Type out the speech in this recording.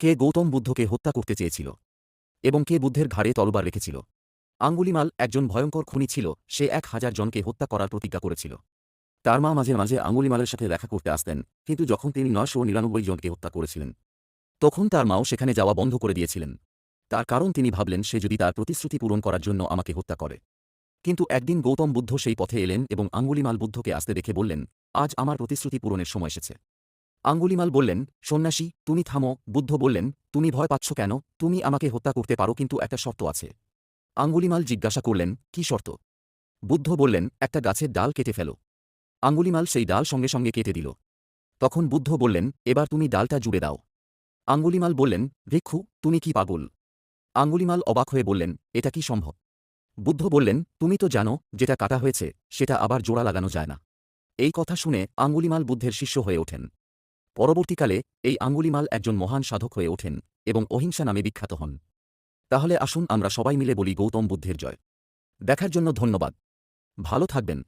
কে গৌতম বুদ্ধকে হত্যা করতে চেয়েছিল এবং কে বুদ্ধের ঘাড়ে তলবার রেখেছিল। আঙ্গুলিমাল একজন ভয়ঙ্কর খুনি ছিল, সে এক হাজার জনকে হত্যা করার প্রতিজ্ঞা করেছিল। তার মা মাঝে মাঝে আঙ্গুলিমালের সাথে দেখা করতে আসতেন, কিন্তু যখন তিনি নয়শো নিরানব্বই জনকে হত্যা করেছিলেন, তখন তার মাও সেখানে যাওয়া বন্ধ করে দিয়েছিলেন। তার কারণ তিনি ভাবলেন, সে যদি তার প্রতিশ্রুতি পূরণ করার জন্য আমাকে হত্যা করে। কিন্তু একদিন গৌতম বুদ্ধ সেই পথে এলেন এবং আঙ্গুলিমাল বুদ্ধকে আসতে দেখে বললেন, আজ আমার প্রতিশ্রুতি পূরণের সময় এসেছে। আঙ্গুলিমাল বললেন, সন্ন্যাসী, তুমি থামো। বুদ্ধ বললেন, তুমি ভয় পাচ্ছ কেন? তুমি আমাকে হত্যা করতে পারো, কিন্তু একটা শর্ত আছে। আঙ্গুলিমাল জিজ্ঞাসা করলেন, কি শর্ত? বুদ্ধ বললেন, একটা গাছের ডাল কেটে ফেলো। আঙ্গুলিমাল সেই ডাল সঙ্গে সঙ্গে কেটে দিল। তখন বুদ্ধ বললেন, এবার তুমি ডালটা জুড়ে দাও। আঙ্গুলিমাল বললেন, ভিক্ষু, তুমি কি পাগল? আঙ্গুলিমাল অবাক হয়ে বললেন, এটা কি সম্ভব? বুদ্ধ বললেন, তুমি তো জানো, যেটা কাটা হয়েছে, সেটা আবার জোড়া লাগানো যায় না। এই কথা শুনে আঙ্গুলিমাল বুদ্ধের শিষ্য হয়ে ওঠেন। পরবর্তীকালে, এই আঙ্গুলিমাল একজন মহান সাধক হয়ে ওঠেন এবং অহিংসা নামে বিখ্যাত হন। তাহলে আসুন আমরা সবাই মিলে বলি গৌতম বুদ্ধের জয়। দেখার জন্য ধন্যবাদ। ভালো থাকবেন।